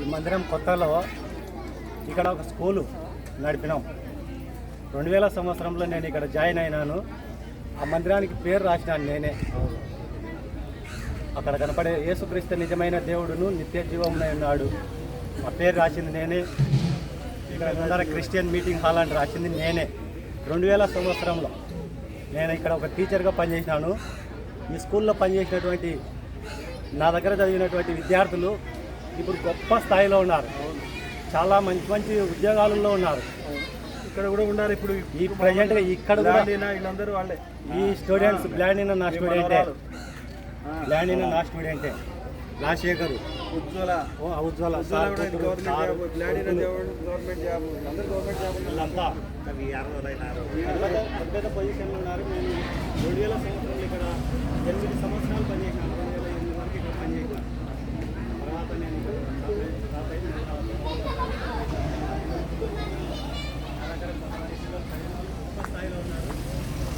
ఈ మందిరం కొత్తలో ఇక్కడ ఒక స్కూలు నడిపినాం. రెండు వేల సంవత్సరంలో నేను ఇక్కడ జాయిన్ అయినాను. ఆ మందిరానికి పేరు రాసినాను నేనే. అక్కడ కనపడే యేసుక్రీస్తు నిజమైన దేవుడును నిత్య జీవమునై ఉన్నాడు. ఆ పేరు రాసింది నేనే. ఇక్కడ ముందర క్రిస్టియన్ మీటింగ్ హాల్ అని రాసింది నేనే. రెండు వేల సంవత్సరంలో నేను ఇక్కడ ఒక టీచర్గా పనిచేసినాను. ఈ స్కూల్లో పనిచేసినటువంటి నా దగ్గర చదివినటువంటి విద్యార్థులు ఇప్పుడు గొప్ప స్థాయిలో ఉన్నారు. చాలా మంచి మంచి ఉద్యోగాలలో ఉన్నారు. ఇక్కడ కూడా ఉన్నారు. ఇప్పుడు ఈ ప్రజెంట్గా ఇక్కడ కూడా వీళ్ళందరూ వాళ్ళే. ఈ స్టూడెంట్స్ బ్లాండిన నా స్టూడెంటే బ్లాండిన నా స్టూడెంటే రాజశేఖరు. ఉజ్వల. ఓ ఉజ్వల గవర్నమెంట్ జాబ్ అందరూ జాబ్ వీళ్ళంతా పెద్ద పొజిషన్లో ఉన్నారు. నేను రెండు వేల సంవత్సరాలు ఇక్కడ ఎనిమిది సంవత్సరాలు పనిచేసాను రెండు వేల ఎనిమిది వరకు ఇక్కడ పనిచేసాను తర్వాత నేను ఇక్కడ తర్వాత అయితే నేను గొప్ప స్థాయిలో ఉన్నారు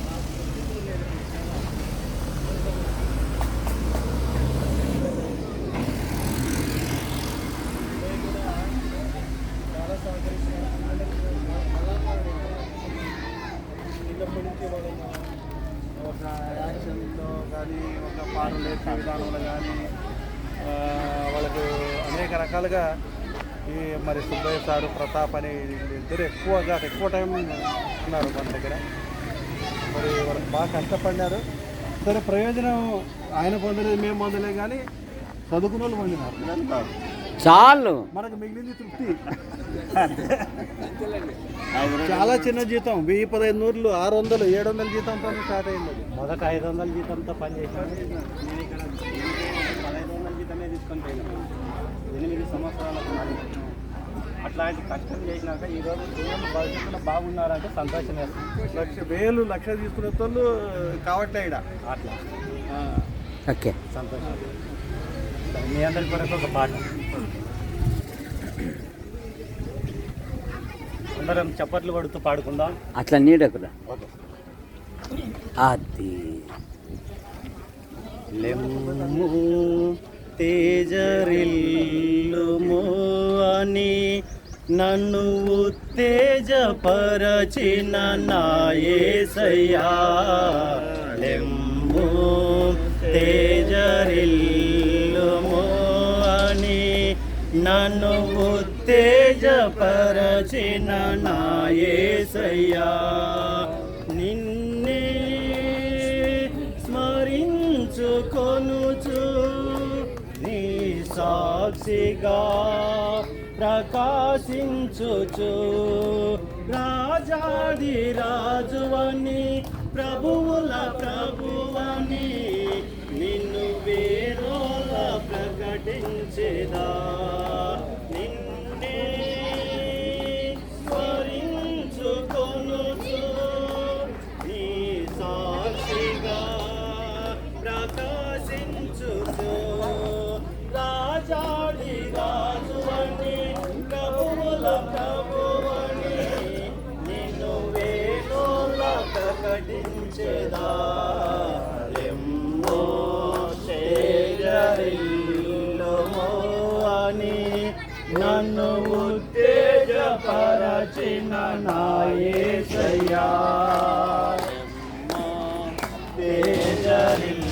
నా కూతురు నేను చాలా సహకరిస్తున్నారు చిన్నప్పటి నుంచి వాళ్ళని ఒక యాక్షన్లో కానీ ఒక పాటలు నేర్పే విధానంలో కానీ ఆ, వాళ్ళకు అనేక రకాలుగా ఈ మరి సుబ్బయ్య సారు ప్రతాప్ అని ఇద్దరు ఎక్కువగా ఎక్కువ టైం ఉన్నారు మన దగ్గర. మరి వాళ్ళకి బాగా కష్టపడినారు. సరే ప్రయోజనం ఆయన పొందలేదు మేము పొందలేదు కానీ చదువుకున్న వాళ్ళు పొందినారు. చాలు. మనకు మిగిలింది తృప్తి. చాలా చిన్న జీతం. వెయ్యి పదహైదు నూరులు ఆరు వందలు ఏడు వందల జీతంతో స్టార్ట్ అయింది. మొదట ఐదు వందల జీతంతో పనిచేసాను నేను ఇక్కడ పదహైదు వందల జీతమే తీసుకొని పోయినాను ఎనిమిది సంవత్సరాలకు మరి అట్లాంటి కష్టం చేసినాక ఈరోజు పిల్లలు భవిష్యత్తులో బాగున్నారంటే సంతోషం లక్ష వేలు లక్ష తీసుకునే వాళ్ళు కావట్లే ఇక్కడ అట్లా. ఓకే. సంతోషం. మీ అందరి కొరకు ఒక పాట. అందరం చప్పట్లు కొడుతూ పాడుకుందాం. అట్లా నీడకురా ఓకే. అది లెమ్ము తేజరిల్లుము అని నన్ను ఉత్తేజపరచిన నాయసయ్యా. లెంబు తేజరిల్లుము అని నన్ను ఉత్తేజపరచిన నాయసయ్యా. సాక్షిగా ప్రకాశించుచు. రాజాది రాజువని ప్రభువుల ప్రభువని నిన్ను వేరోల ప్రకటించేదా? ఉత్తేజపరచిన నాయసయ్యా తేజరిల్లుమో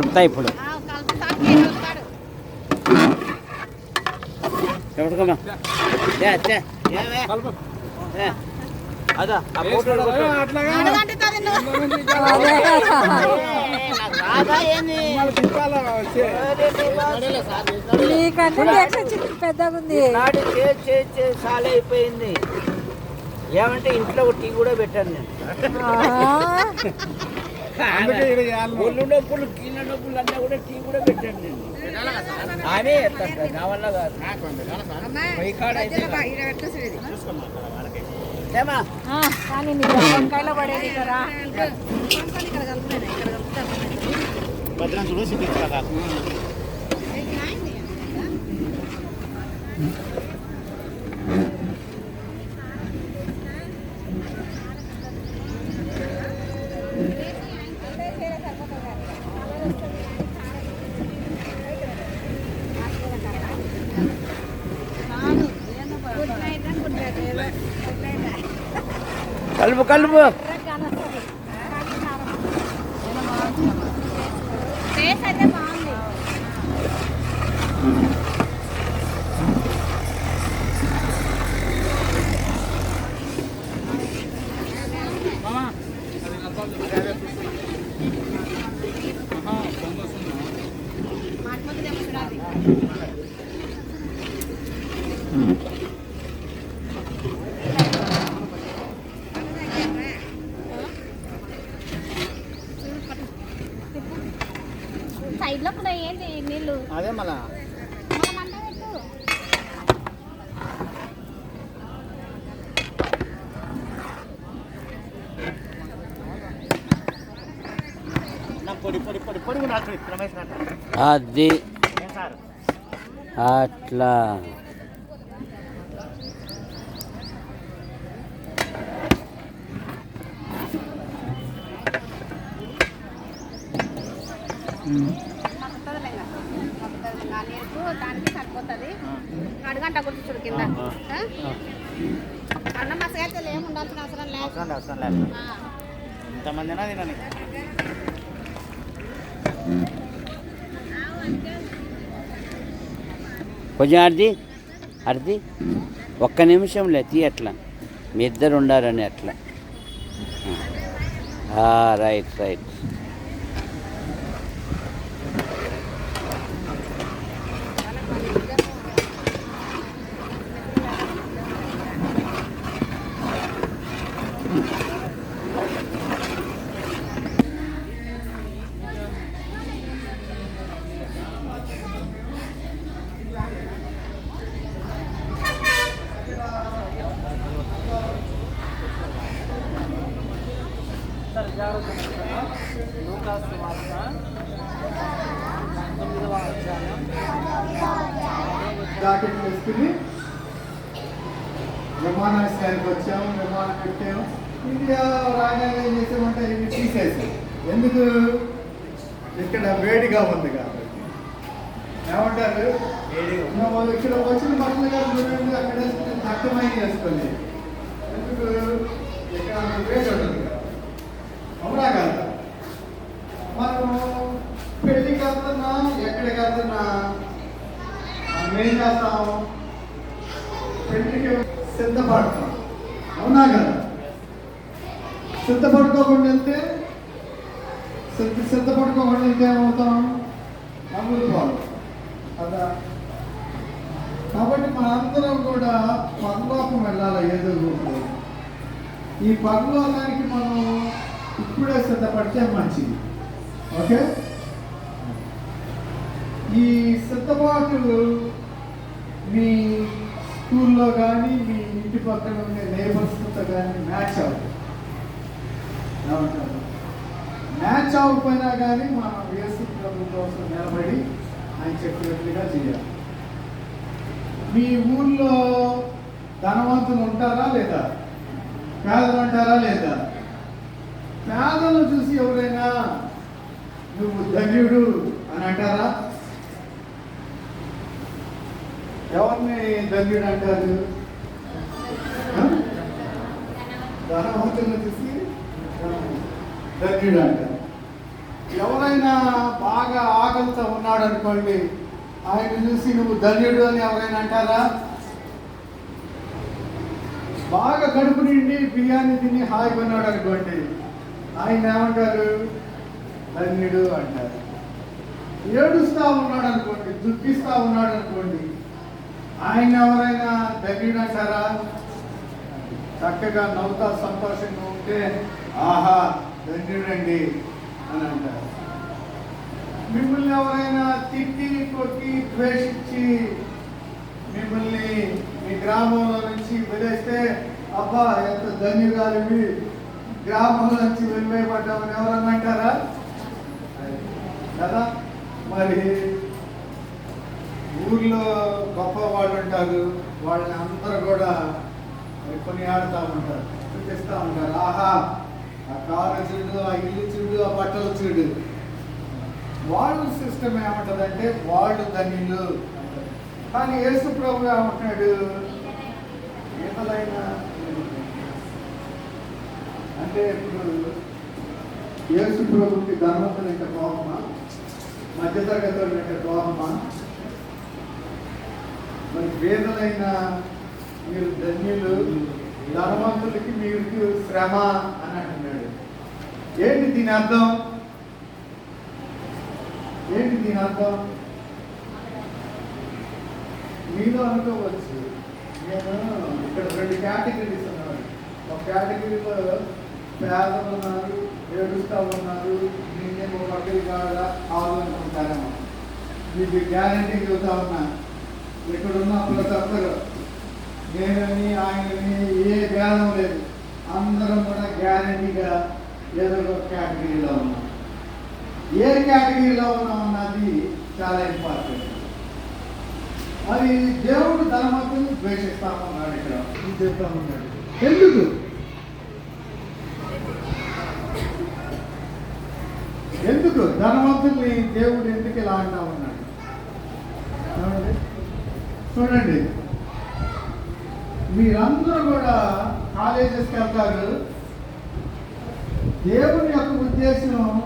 చేసి చేసి చాలా అయిపోయింది. ఏమంటే ఇంట్లో ఒక టీ కూడా పెట్టాను నేను. ఒళ్ళు నొప్పులు కీళ్ళ నొప్పులు అన్నా కూడా టీ కూడా పెట్టాను నేను. ఆమె నా వల్ల కానీ వంకాయలో పడేది. భద్రం చూడు కదా. కలుపు కలుపు. టేస్ట్ అయితే బాగుంది. అదే మళ్ళా. అది అట్లా. మక్కుతుంది లేదా మక్కుతుంది నా నీకు దానికి సరిపోతుంది అడుగంట కింద? అన్నం ఏమి ఉండాల్సిన అవసరం లేదు. అవసరం లేదు. ఇంతమందినా తినని కొంచెం అర్ది అర్ది ఒక్క నిమిషంలే తీ అట్లా. మీ ఇద్దరు ఉండారని అట్లా. Right right. జాకెట్ వేసుకుని విమానాశ్రయానికి వచ్చాము విమానం పెట్టాము ఇండియా రాగానే ఏం చేసామంటే ఇవి తీసేసాం ఎందుకు? ఇక్కడ వేడిగా ఉంది కాబట్టి. ఏమంటారు? నువ్వు ఇక్కడ వచ్చిన బట్టలు గారు చూడండి అక్కడ దట్టమై వేసుకోండి ఎందుకు? ఇక్కడ వేడి ఉంటుంది కదా. అవునా కదా? ఏం చేస్తాం పెళ్ళికి సిద్ధపడతాం అవునా కదా? సిద్ధపడుకోకుండా వెళ్తే సిద్ధ సిద్ధపడుకోకుండా వెళ్తే ఏమవుతాం? నమ్ములు కదా? కాబట్టి మనందరం కూడా పరలోకం వెళ్ళాలి ఏదో ఈ పరలోకానికి మనం ఇప్పుడే సిద్ధపడితే మంచిది. ఓకే? ఈ సిద్ధపాటు మీ స్కూల్లో కానీ మీ ఇంటి పక్కన ఉండే నేబర్స్తో కానీ మ్యాచ్ అవుతుంది మ్యాచ్ అవ్వకపోయినా కానీ మనం వేసు ప్రభు కోసం నిలబడి ఆయన చెప్పినట్లుగా చేయాలి. మీ ఊళ్ళో ధనవంతులు ఉంటారా లేదా? పేదలు ఉంటారా లేదా? పేదలు చూసి ఎవరైనా నువ్వు ధన్యుడు అని అంటారా? ఎవరిని ధన్యుడు అంటారు? ధనవంతులను చూసి ధన్యుడు అంటారు. ఎవరైనా బాగా ఆకలితో ఉన్నాడు అనుకోండి ఆయన చూసి నువ్వు ధన్యుడు అని ఎవరైనా అంటారా? బాగా కడుపు నిండి బియ్యాన్ని తిని హాయి కొన్నాడు అనుకోండి ఆయన ఏమంటారు? ధన్యుడు అంటారు. ఏడుస్తా ఉన్నాడు అనుకోండి దుఃఖిస్తా ఉన్నాడు అనుకోండి ఆయన ఎవరైనా ధన్యుడు చక్కగా నవ్వుతా సంతోషంగా ఉంటే ఆహా ధన్యుడండి అని అంటారు. మిమ్మల్ని ఎవరైనా తిట్టి కొట్టి ద్వేషించి మిమ్మల్ని మీ గ్రామంలో నుంచి వదిలేస్తే అబ్బా ఎంత ధన్యురాలివి గ్రామంలో నుంచి వెళ్ళిపోయబడ్డామని ఎవరన్నా అంటారా? కదా? మరి ఊర్లో గొప్ప వాళ్ళు ఉంటారు వాళ్ళని అందరూ కూడా మరి కొన్ని ఆడుతూ ఉంటారు. చూపిస్తూ ఉంటారు. ఆహా ఆ కారు చూడు ఆ ఇల్లు చూడు ఆ బట్టలు చూడు వాళ్ళ సిస్టమ్ ఏమంటదంటే వాళ్ళు ధన్యులు కానీ యేసు ప్రభు ఏమంటున్నాడు? ఏదైనా అంటే ఇప్పుడు యేసు ప్రభుకి ధనవంతులు ఇంకా కోపమా? మధ్యతరగతులు వాళ్ళు ఇంకా కోపమా? మరి పేదలైన మీరు ధన్యులు ధనవంతులకి మీకు శ్రమ అని అంటున్నాడు. ఏంటి దీని అర్థం? ఏంటి దీని అర్థం? మీలో అనుకోవచ్చు. నేను ఇక్కడ రెండు కేటగిరీస్ ఉన్నాను. ఒక కేటగిరీలో పేదలు ఉన్నారు ఏడుస్తా ఉన్నారు నేనేమో ఒకటి కాదా కావాలనుకుంటానేమో మీకు గ్యారంటీ చెబుతా ఉన్నా. ఇక్కడ ఉన్న ప్రతి ఒక్కరు నేనని ఆయనని ఏ భేదం లేదు. అందరం కూడా గ్యారంటీగా ఏదో ఒక కేటగిరీలో ఉన్నాం. ఏ కేటగిరీలో ఉన్నాం అన్నది చాలా ఇంపార్టెంట్. మరి దేవుడు ధనవంతుని ద్వేషిస్తామన్నాడు ఇక్కడ. ఇది చెప్తా ఉన్నాడు ఎందుకు? ఎందుకు? ధనవంతుల్ని దేవుడు ఎందుకు ఇలా అంటా ఉన్నాడు చూడండి. మీరందరూ కూడా కాలేజెస్కి వెళ్తారు దేవుని యొక్క ఉద్దేశం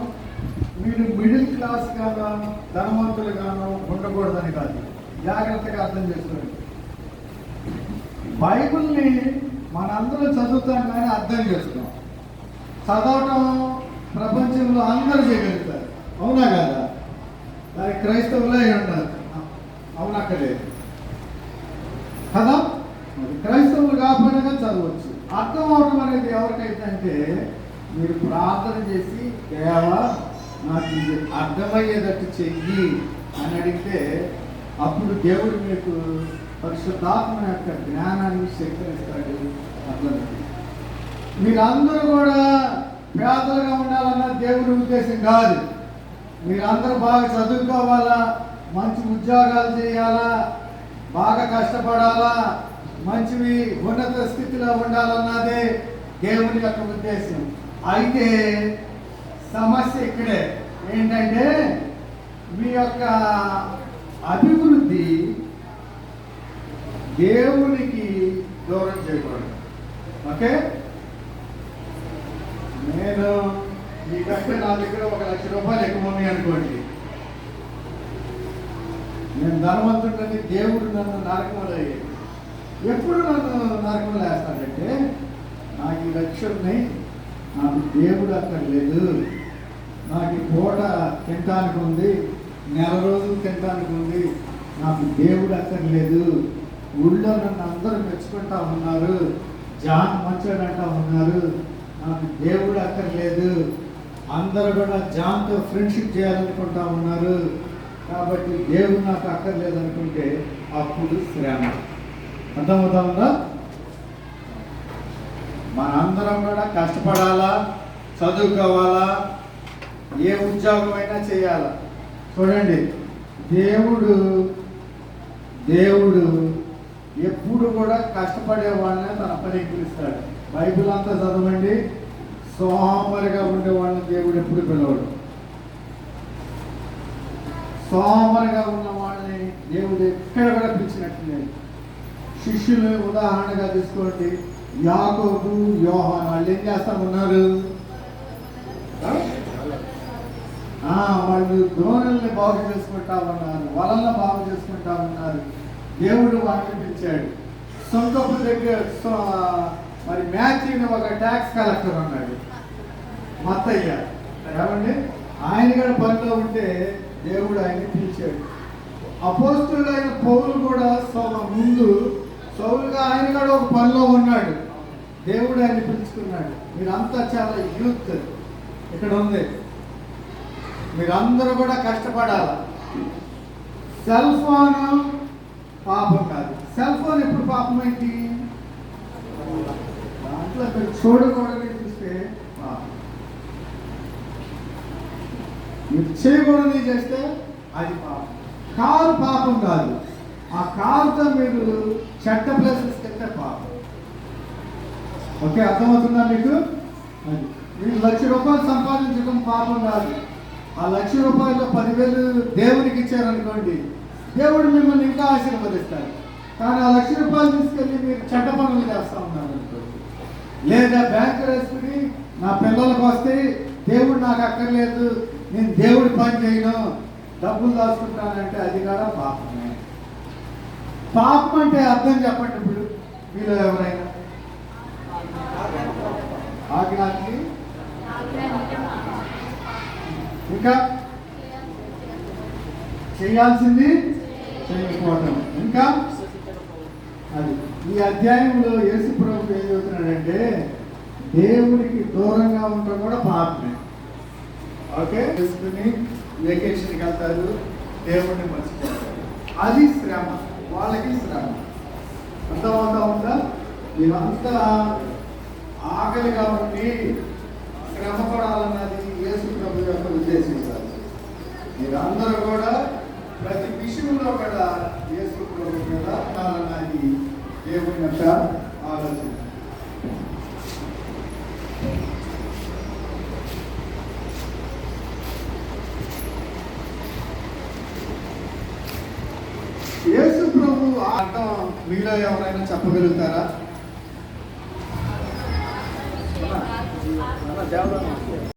మీరు మిడిల్ క్లాస్ గాను ధనవంతులు గాను ఉండకూడదని కాదు. జాగ్రత్తగా అర్థం చేసుకోండి. బైబిల్ని మనందరం చదువుతాం కానీ అర్థం చేసుకోం. చదవటం ప్రపంచంలో అందరూ చేయగలుగుతారు. అవునా కదా? దానికి క్రైస్తవులే అయి ఉంటారు అవునక్కలేదు కదా? మరి క్రైస్తవులు కాకపోయినా చదవచ్చు. అర్థం అవటం అనేది ఎవరికైతే అంటే మీరు ప్రార్థన చేసి దేవా నాకు ఇది అర్థమయ్యేటట్టు చెయ్యి అని అడిగితే అప్పుడు దేవుడు మీకు పరిశుద్ధాత్మ యొక్క జ్ఞానాన్ని సేకరిస్తాడు. అర్థమైంది? మీరందరూ కూడా పేదలుగా ఉండాలన్న దేవుడి ఉద్దేశం కాదు. మీరందరూ బాగా చదువుకోవాలా? మంచి ఉద్యోగాలు చేయాలా? బాగా కష్టపడాలా? మంచివి ఉన్నత స్థితిలో ఉండాలన్నదే దేవుని యొక్క ఉద్దేశం. అయితే సమస్య ఇక్కడే. ఏంటంటే మీ యొక్క అభివృద్ధి దేవునికి దూరం చేయకూడదు. ఓకే? నేను మీకంటే నా దగ్గర ఒక లక్ష రూపాయలు ఎక్కువ ఉన్నాయి అనుకోండి. నేను ధనవంతుడిని దేవుడు నన్ను నరకంలో ఎప్పుడు నన్ను నరకంలో వేస్తాడంటే నాకు ఈ లక్షలు నాకు దేవుడు అక్కర్లేదు నాకు ఈ పూట తినటానికి ఉంది నెల రోజులు తినటానికి ఉంది నాకు దేవుడు అక్కర్లేదు ఊళ్ళో నన్ను అందరూ మెచ్చుకుంటా ఉన్నారు జాన్ మంచోడు ఉన్నారు నాకు దేవుడు అక్కర్లేదు అందరూ కూడా జాన్తో ఫ్రెండ్షిప్ చేయాలనుకుంటా ఉన్నారు. కాబట్టి దేవుడు నాకు అక్కర్లేదు అనుకుంటే అప్పుడు శ్రమ. అర్థమవుతా ఉందా మనందరం కూడా కష్టపడాలా? చదువుకోవాలా? ఏ ఉద్యోగమైనా అయినా చేయాలా? చూడండి దేవుడు దేవుడు ఎప్పుడు కూడా కష్టపడే వాళ్ళని తన పనికి పిలుస్తాడు బైబిల్ అంతా చదవండి సోమరిగా ఉండే వాళ్ళని దేవుడు ఎప్పుడు పిలవడు. సోమరిగా ఉన్న వాళ్ళని దేవుడు ఎక్కడ కూడా పిలిచినట్టు లేదు శిష్యులు ఉదాహరణగా తీసుకోండి. యాకోబు యోహాన్ వాళ్ళు ఏం చేస్తా ఉన్నారు? వాళ్ళు ద్రోణుల్ని బాగు చేసుకుంటా ఉన్నారు వలలను బాగు చేసుకుంటా ఉన్నారు. దేవుడు వాళ్ళని పిలిచాడు సొంతపు దగ్గర సో- మరి మ్యాచింగ్ ఒక ట్యాక్స్ కలెక్టర్ ఉన్నాడు. మత్తయ్య. ఏమండి ఆయన కూడా పనిలో ఉంటే దేవుడు ఆయన్ని పిలిచాడు. అపోస్తుడు అయిన పౌలు కూడా సో ముందు సౌలుగా ఆయన కూడా ఒక పనిలో ఉన్నాడు. దేవుడు ఆయన పిలుచుకున్నాడు. మీరంతా చాలా యూత్. ఇక్కడ ఉంది. మీరందరూ కూడా కష్టపడాలి? సెల్ ఫోన్ పాపం కాదు. సెల్ ఫోన్ ఎప్పుడు పాపం ఏంటి? దాంట్లో చూడకూడదు చూస్తే పాపం మీరు చేయకూడదు చేస్తే అది పాపం. కారు పాపం కాదు. ఆ కారుతో మీరు చెడ్డ ప్లేసెస్ వెళ్తే పాపం. ఓకే అర్థమవుతుందా మీకు? అది. మీరు లక్ష రూపాయలు సంపాదించడం పాపం కాదు. ఆ లక్ష రూపాయలు పదివేలు దేవునికి ఇచ్చారనుకోండి దేవుడు మిమ్మల్ని ఇంకా ఆశీర్వదిస్తారు కానీ ఆ లక్ష రూపాయలు తీసుకెళ్ళి మీరు చెడ్డ పనులు చేస్తా ఉన్నారు అనుకోండి లేదా బ్యాంక్ వేసుకుని నా పిల్లలకు వస్తే దేవుడు నాకు అక్కర్లేదు నేను దేవుడి పని చేయను డబ్బులు దాచుకుంటానంటే అది కూడా పాపమే. పాపం అంటే అర్థం చెప్పండి ఇప్పుడు మీలో ఎవరైనా? ఆజ్ఞాకి? ఇంకా? చేయాల్సింది చేయకపోవటం. ఇంకా? అది. ఈ అధ్యాయంలో యేసు ప్రభు ఏం చెబుతున్నాడంటే దేవుడికి దూరంగా ఉండటం కూడా పాపమే. ఓకే? చేసుకుని వెకేషన్కి వెళ్తారు. దేవుడిని మర్చిపోతారు. అది శ్రమ. వాళ్ళకి శ్రమ. అర్థమవుతా ఉందా మీరంతా ఆకలి కాబట్టి శ్రమ పడాలన్నది యేసు ప్రభు యొక్క ఉద్దేశం మీరందరూ కూడా ప్రతి విషయంలో కూడా యేసు ప్రభు మీద దేవుని యొక్క ఆలోచన యేసు ప్రభు అర్థం మీలో ఎవరైనా చెప్పగలుగుతారా?